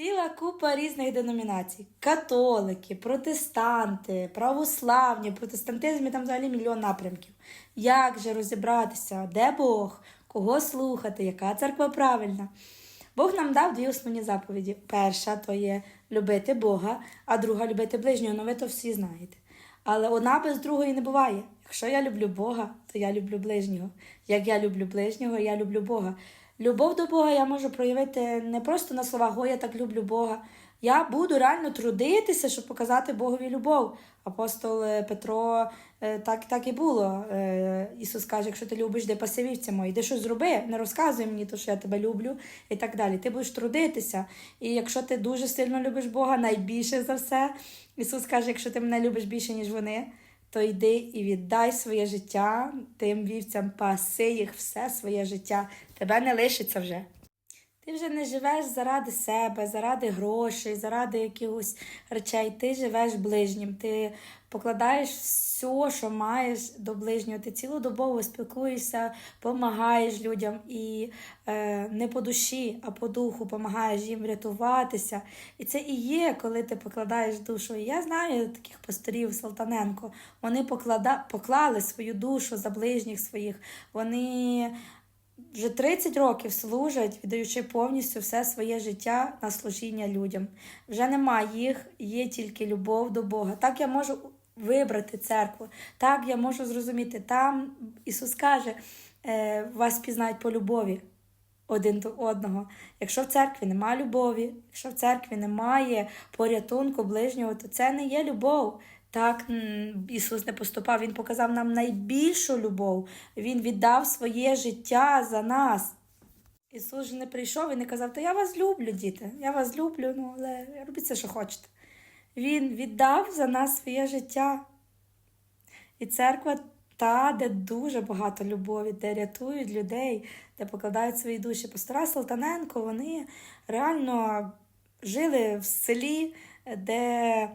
Ціла купа різних деномінацій: католики, протестанти, православні, протестантизмі там взагалі мільйон напрямків. Як же розібратися, де Бог, кого слухати, яка церква правильна? Бог нам дав дві основні заповіді. Перша то є любити Бога, а друга любити ближнього. Ну ви то всі знаєте. Але одна без другої не буває. Якщо я люблю Бога, то я люблю ближнього. Як я люблю ближнього, я люблю Бога. Любов до Бога я можу проявити не просто на словах, о, я так люблю Бога. Я буду реально трудитися, щоб показати Богові любов. Апостол е, Петро е, так, так і було. Е, Ісус каже, якщо ти любиш, де пасивівця мої, йди щось зроби, не розказуй мені, то, що я тебе люблю, і так далі. Ти будеш трудитися. І якщо ти дуже сильно любиш Бога, найбільше за все, Ісус каже, якщо ти мене любиш більше, ніж вони, то йди і віддай своє життя тим вівцям, паси їх все своє життя. Тебе не лишиться вже. Ти вже не живеш заради себе, заради грошей, заради якихось речей. Ти живеш ближнім. Ти покладаєш все, що маєш до ближнього. Ти цілодобово спілкуєшся, допомагаєш людям і е, не по душі, а по духу допомагаєш їм врятуватися. І це і є, коли ти покладаєш душу. І я знаю таких пасторів Салтаненко. Вони поклада... поклали свою душу за ближніх своїх. Вони вже 30 років служать, віддаючи повністю все своє життя на служіння людям. Вже нема їх, є тільки любов до Бога. Так я можу вибрати церкву, так я можу зрозуміти. Там Ісус каже, е, вас пізнають по любові один до одного. Якщо в церкві немає любові, якщо в церкві немає порятунку ближнього, то це не є любов. Так Ісус не поступав, Він показав нам найбільшу любов. Він віддав своє життя за нас. Ісус же не прийшов і не казав, та я вас люблю, діти, я вас люблю, ну, але робіть все, що хочете. Він віддав за нас своє життя. І церква та, де дуже багато любові, де рятують людей, де покладають свої душі. Пастора Салтаненко, вони реально жили в селі, де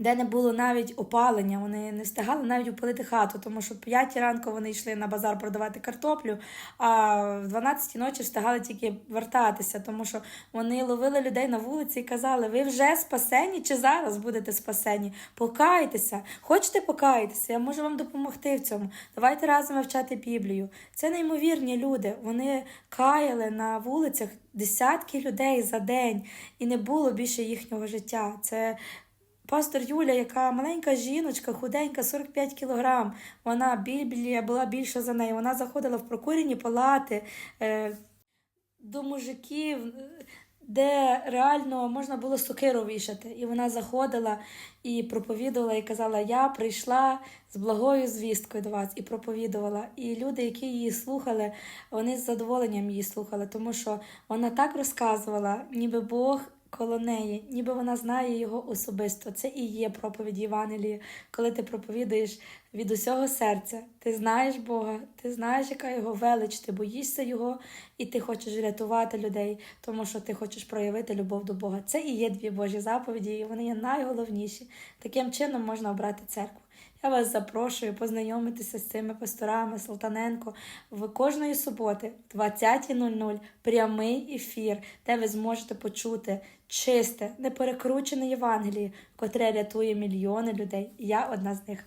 де не було навіть опалення, вони не встигали навіть опалити хату, тому що в 5 ранку вони йшли на базар продавати картоплю, а в 12 ночі встигали тільки вертатися, тому що вони ловили людей на вулиці і казали: ви вже спасені чи зараз будете спасені? Покайтеся, хочете покаятися? Я можу вам допомогти в цьому. Давайте разом вивчати Біблію. Це неймовірні люди. Вони каяли на вулицях десятки людей за день, і не було більше їхнього життя. Це Пастор Юля, яка маленька жіночка, худенька, 45 кілограм, вона Біблія була більша за неї. Вона заходила в прокурені палати е, до мужиків, де реально можна було сокиру вішати. І вона заходила і проповідувала, і казала: Я прийшла з благою звісткою до вас і проповідувала. І люди, які її слухали, вони з задоволенням її слухали, тому що вона так розказувала, ніби Бог коло неї, ніби вона знає його особисто. Це і є проповідь Євангелії, коли ти проповідуєш від усього серця. Ти знаєш Бога, ти знаєш, яка його велич, ти боїшся Його, і ти хочеш рятувати людей, тому що ти хочеш проявити любов до Бога. Це і є дві Божі заповіді, і вони є найголовніші. Таким чином можна обрати церкву. Я вас запрошую познайомитися з цими пасторами Салтаненко в кожної суботи, в 20.00, прямий ефір, де ви зможете почути чисте, неперекручене Євангеліє, котре рятує мільйони людей. Я одна з них.